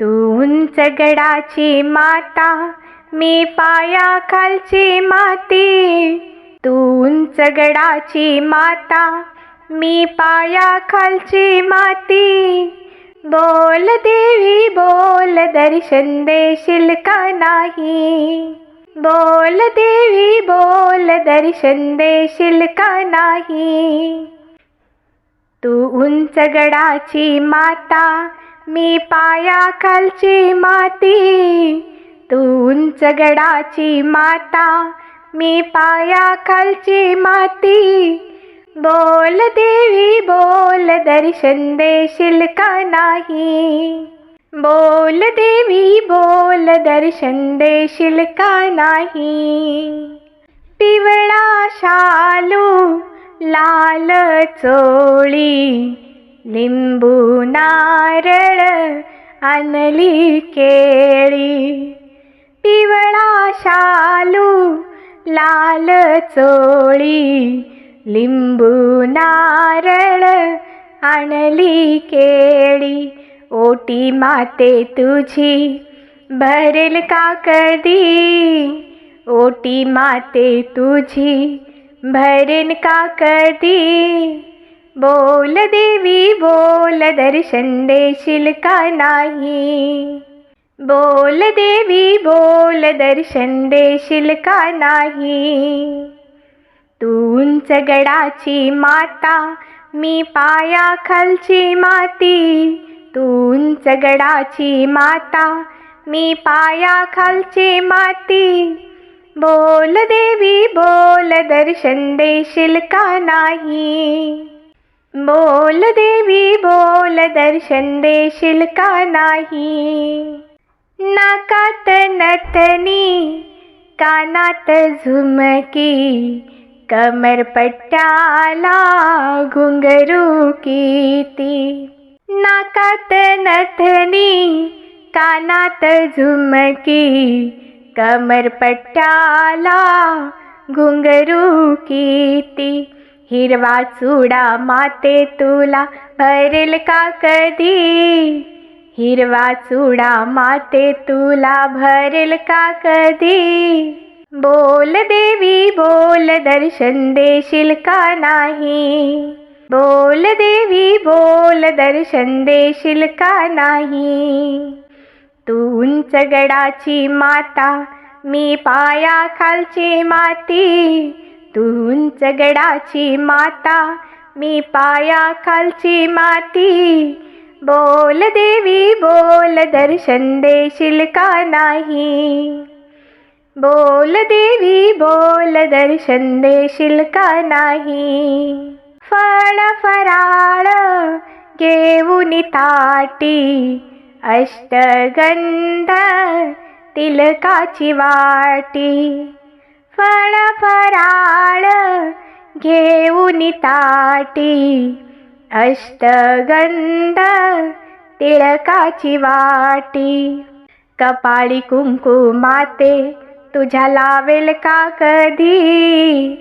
तू उंच गडाची माता मी पाया खालची माती. तू उंच गडाची माता मी पाया खालची माती. बोल देवी बोल दर्शन देशील का नाही. बोल देवी बोल दर्शन देशील का नाही. तू उंच गडाची माता मी पाया खालची माती तू उंच गडाची माता. मी पाया खालची माती बोल देवी बोल दर्शन देशील का नाही. बोल देवी बोल दर्शन देशील का नाही. पिवळा शालू लाल चोळी लिंबू नारळ आणली केळी पिवळा शालू लाल चोळी लिंबू नारळ आणली केळी ओटी माते तुझी भरेल का कधी ओटी माते तुझी भरेन का कधी बोल देवी बोल दर्शन देशील का नाही. बोल देवी बोल दर्शन देशील का नाही. तूंच गडाची माता मी पाया खालची माती. तूंच गडाची माता मी पाया खालची माती. बोल देवी बोल दर्शन देशील का नाही. बोल देवी बोल दर्शन देशील का नाही. नाकात नथनी कानात झुमकी कमरपट्ट्याला घुंगरू किती. नाकात नथनी कानात झुमकी कमरपट्ट्याला घुंगरू किती. हिरवा चुडा माते तुला भरेल का कधी? हिरवा चुडा माते तुला भरेल का कधी? बोल देवी बोल दर्शन देशील का नाही? बोल देवी बोल दर्शन देशील का नाही? तू उंच गडाची माता मी पाया खालची माती. तू गडाची माता मी पाया खालची माती. बोल देवी बोल दर्शन देशील का नाही. बोल देवी बोल दर्शन देशील का नाही. फळ फराळ घेऊन ताटी अष्टगंध तिलकाची वाटी. फळ फराळ घेऊन ताटी अष्टगंध तिळकाची वाटी. कपाळी कुंकू माते तुझ्या लावेल का कधी?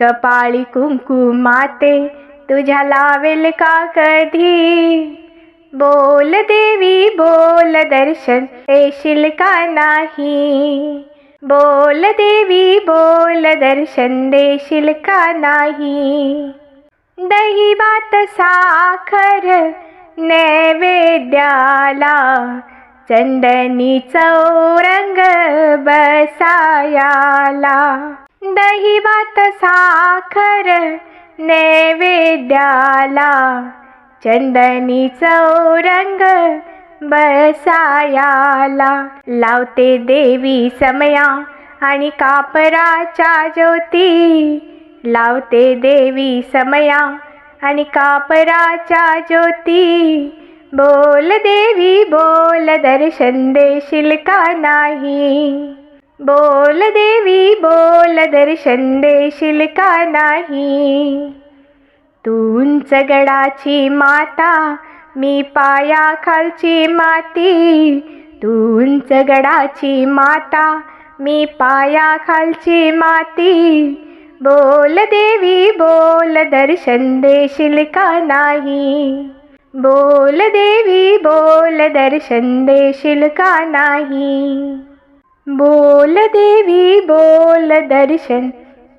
कपाळी कुंकू माते तुझ्या लावेल का कधी? बोल देवी बोल दर्शन येशील का नाही? बोल देवी बोल दर्शन देशील का नाही. दही भात साखर नैवेद्याला चंदनी चौरंग बसायाला. दही भात साखर नैवेद्याला चंदनी चौरंग बसायाला. लावते देवी समया आणि कापराच्या ज्योती. लावते देवी समया आणि कापराच्या ज्योती. बोल देवी बोल दर्शन देशील का नाही. बोल देवी बोल दर्शन देशील का नाही. तूंच गडाची माता मी पाया खालची माती तू उंच गडाची माता. मी पाया खालची माती. बोल देवी बोल दर्शन देशील का नाही. बोल देवी बोल दर्शन देशील का नाही. बोल देवी बोल दर्शन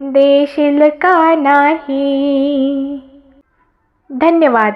देशील का नाही. धन्यवाद.